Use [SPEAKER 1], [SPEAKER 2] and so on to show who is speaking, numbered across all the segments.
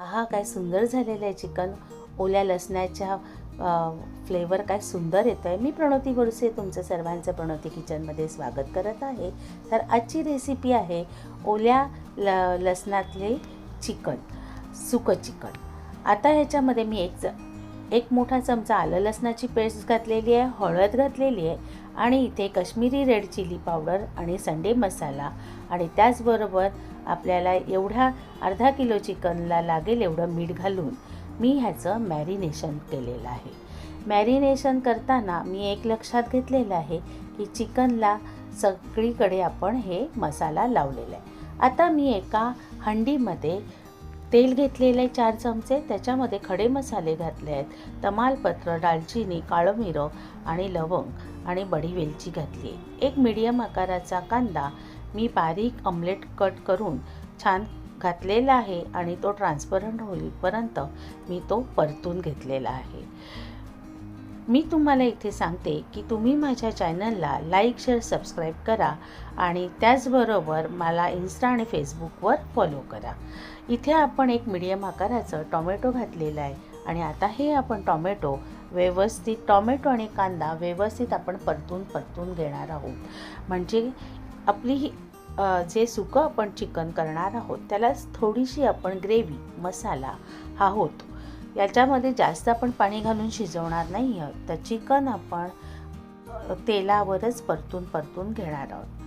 [SPEAKER 1] आहा काय सुंदर झालेलं आहे चिकन. ओल्या लसणाच्या फ्लेवर काय सुंदर येतं आहे मी प्रणोती गोडसे तुमचं सर्वांचं प्रणोती किचनमध्ये स्वागत करत आहे. तर आजची रेसिपी आहे ओल्या ल लसणातले चिकन सुकं चिकन. आता ह्याच्यामध्ये मी एक च एक मोठा चमचा आलं लसणाची पेस्ट घातलेली आहे हळद घातलेली आहे. आणि इथे कश्मीरी रेड चिली पावडर आणि संडे मसाला. आणि त्याचबरोबर आपल्याला एवढ्या अर्धा किलो चिकनला लागेल एवढं मीठ घालून मी ह्याचं मॅरिनेशन केलेलं आहे. मॅरिनेशन करताना मी एक लक्षात घेतलेलं आहे की चिकनला सगळीकडे आपण हे मसाला लावलेला आहे. आता मी एका हंडीमध्ये तेल घेतलेले चार चमचे त्याच्यामध्ये खडे मसाले घातले आहेत तमालपत्र दालचिनी काळं मिरं आणि लवंग आणि बडी वेलची घातली. आहे एक मीडियम आकाराचा कांदा मी बारीक ऑमलेट कट करून छान घातलेला आहे आणि तो ट्रान्सपरंट होईपर्यंत मी तो परतून घेतलेला आहे. मी तुम्हाला इथे सांगते की तुम्ही माझ्या चॅनलला लाईक शेअर सबस्क्राईब करा आणि त्याचबरोबर मला इन्स्टा आणि फेसबुकवर फॉलो करा. इथे आपण एक मीडियम आकाराचं टॉमॅटो घातलेलं आहे. आणि आता हे आपण टॉमॅटो व्यवस्थित टॉमॅटो आणि कांदा व्यवस्थित आपण परतून परतून घेणार आहोत. म्हणजे आपली ही जे सुकं आपण चिकन करणार आहोत त्याला थोडीशी आपण ग्रेव्ही मसाला हा होतो. याच्यामध्ये जास्त आपण पाणी घालून शिजवणार नाही आहोत तर चिकन आपण तेलावरच परतून परतून घेणार आहोत.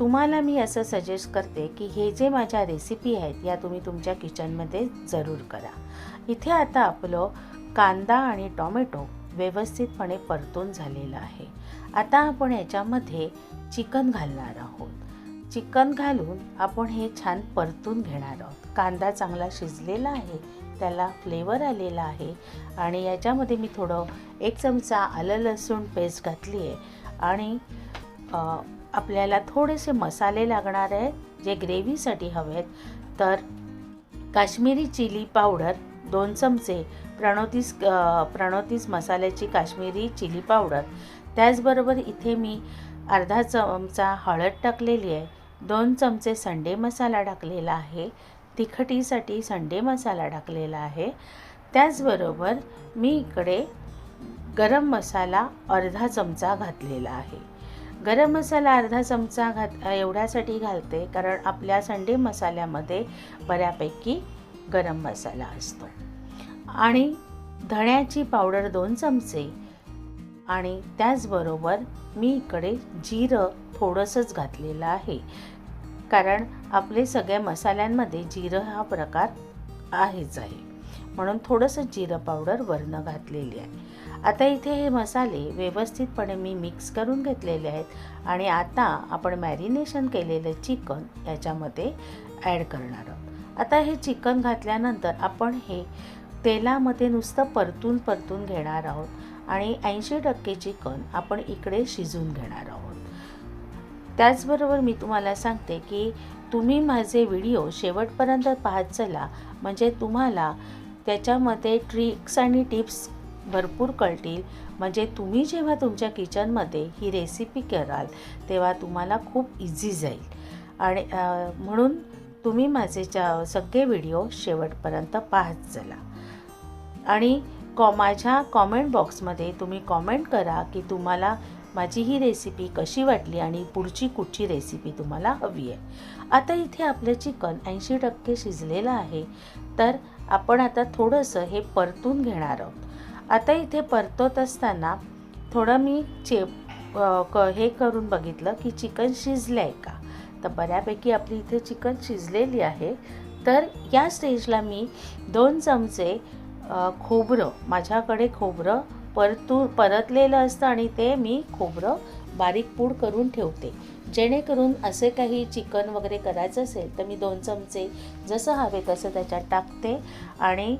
[SPEAKER 1] तुम्हाला मी असं सजेस्ट करते की हे जे माझ्या रेसिपी आहेत या तुम्ही तुमच्या किचनमध्ये जरूर करा. इथे आता आपलं कांदा आणि टॉमॅटो व्यवस्थितपणे परतून झालेलं आहे. आता आपण याच्यामध्ये चिकन घालणार आहोत. चिकन घालून आपण हे छान परतून घेणार आहोत. कांदा चांगला शिजलेला आहे त्याला फ्लेवर आलेला आहे आणि याच्यामध्ये मी थोडं एक चमचा आलं लसूण पेस्ट घातली आहे आणि आपल्याला थोडेसे मसाले लागणार आहेत जे ग्रेव्हीसाठी हवे आहेत तर काश्मीरी चिली पावडर दोन चमचे प्रणोतीस प्रणोतीस मसाल्याची काश्मीरी चिली पावडर. त्याचबरोबर इथे मी अर्धा चमचा हळद टाकलेली आहे दोन चमचे संडे मसाला टाकलेला आहे तिखटीसाठी संडे मसाला टाकलेला आहे. त्याचबरोबर मी इकडे गरम मसाला अर्धा चमचा घातलेला आहे. गरम मसाला अर्धा चमचा घात एवढ्यासाठी घालते कारण आपल्या संडे मसाल्यामध्ये बऱ्यापैकी गरम मसाला असतो. आणि धण्याची पावडर दोन चमचे आणि त्याचबरोबर मी इकडे जिरं थोडंसंच घातलेलं आहे. कारण आपले सगळ्या मसाल्यांमध्ये जिरं हा प्रकार आहेच आहे. म्हणून थोडंसं जिरं पावडर वरनं घातलेली आहे. आता इथे हे मसाले व्यवस्थितपणे मी मिक्स करून घेतलेले आहेत आणि आता आपण मॅरिनेशन केलेलं चिकन याच्यामध्ये ॲड करणार आहोत. आता हे चिकन घातल्यानंतर आपण हे तेलामध्ये नुसतं परतून परतून घेणार आहोत आणि ऐंशी टक्के चिकन आपण इकडे शिजून घेणार आहोत. त्याचबरोबर मी तुम्हाला सांगते की तुम्ही माझे व्हिडिओ शेवटपर्यंत पाहत चला. म्हणजे तुम्हाला त्याच्यामध्ये ट्रिक्स आणि टिप्स भरपूर कळतील. म्हणजे तुम्ही जेव्हा तुमच्या किचनमध्ये ही रेसिपी कराल तेव्हा तुम्हाला खूप इझी जाईल. आणि म्हणून तुम्ही माझे च सगळे व्हिडिओ शेवटपर्यंत पाहत चला. आणि कॉ माझ्या कॉमेंट बॉक्समध्ये तुम्ही कॉमेंट करा की तुम्हाला माझी ही रेसिपी कशी वाटली आणि पुढची कुठची रेसिपी तुम्हाला हवी आहे. आता इथे आपलं चिकन ऐंशी टक्के शिजलेलं आहे. तर आपण आता थोडंसं हे परतून घेणार आहोत. आता इथे परतवत असताना थोडं मी चेप क हे करून बघितलं की चिकन शिजलं आहे का? तर बऱ्यापैकी आपली इथे चिकन शिजलेली आहे. तर या स्टेजला मी दोन चमचे खोबरं माझ्याकडे खोबरं परतू परतलेलं असतं आणि ते मी खोबरं बारीक पूड करून ठेवते. जेणेकरून असे काही चिकन वगैरे करायचं असेल तर मी दोन चमचे जसं हवे तसं त्याच्यात टाकते आणि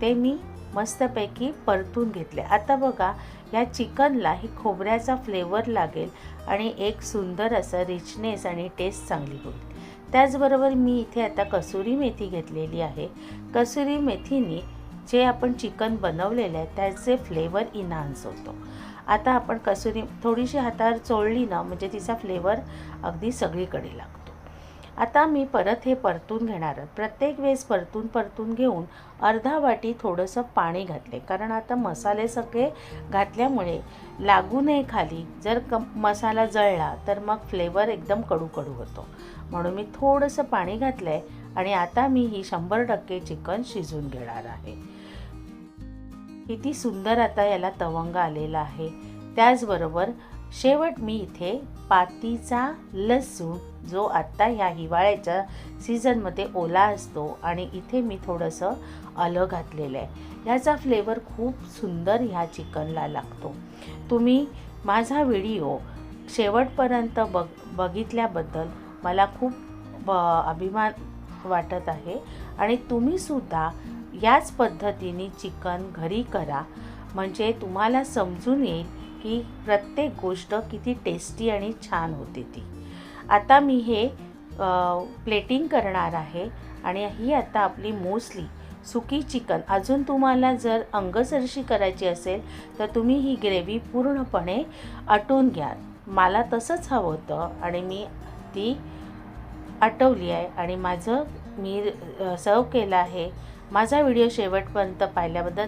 [SPEAKER 1] ते मी मस्तपैकी परतून घेतले. आता बघा या चिकनला ही खोबऱ्याचा फ्लेवर लागेल आणि एक सुंदर असं रिचनेस आणि टेस्ट चांगली होईल. त्याचबरोबर मी इथे आता कसुरी मेथी घेतलेली आहे. कसुरी मेथीने जे आपण चिकन बनवलेलं आहे त्याचे फ्लेवर इन्हान्स होतो. आता आपण कसुरी थोडीशी हातावर चोळली ना म्हणजे तिचा फ्लेवर अगदी सगळीकडे लागतो. आता मी परत हे परतून घेणार. आहे. प्रत्येक वेळेस परतून परतून घेऊन अर्धा वाटी थोडंसं पाणी घातले. कारण आता मसाले सगळे घातल्यामुळे लागू नये खाली. जर क मसाला जळला तर मग फ्लेवर एकदम कडू कडू होतो. म्हणून मी थोडंसं पाणी घातलं आहे आणि आता मी ही शंभर टक्के चिकन शिजून घेणार आहे. किती सुंदर आता याला तवंग आलेला आहे. त्याचबरोबर शेवट मी इथे पातीचा लसूण जो आत्ता ह्या हिवाळ्याच्या सीझनमध्ये ओला असतो आणि इथे मी थोडंसं आलं घातलेलं आहे. ह्याचा फ्लेवर खूप सुंदर ह्या चिकनला लागतो. तुम्ही माझा व्हिडिओ शेवटपर्यंत बघ बघितल्याबद्दल मला खूप ब अभिमान वाटत आहे. आणि तुम्हीसुद्धा याच पद्धतीने चिकन घरी करा. म्हणजे तुम्हाला समजून येईल की प्रत्येक गोष्ट किती टेस्टी आणि छान होते ती. आता मी हे प्लेटिंग करणार आहे आणि ही आता आपली मोस्टली सुकी चिकन. अजून तुम्हाला जर अंगसरशी करायची असेल तर तुम्ही ही ग्रेव्ही पूर्णपणे आटून घ्या. मला तसंच हवं होतं आणि मी ती आटवली आहे आणि माझं मी सर्व केलं आहे. माझा व्हिडिओ शेवटपर्यंत पाहिल्याबद्दल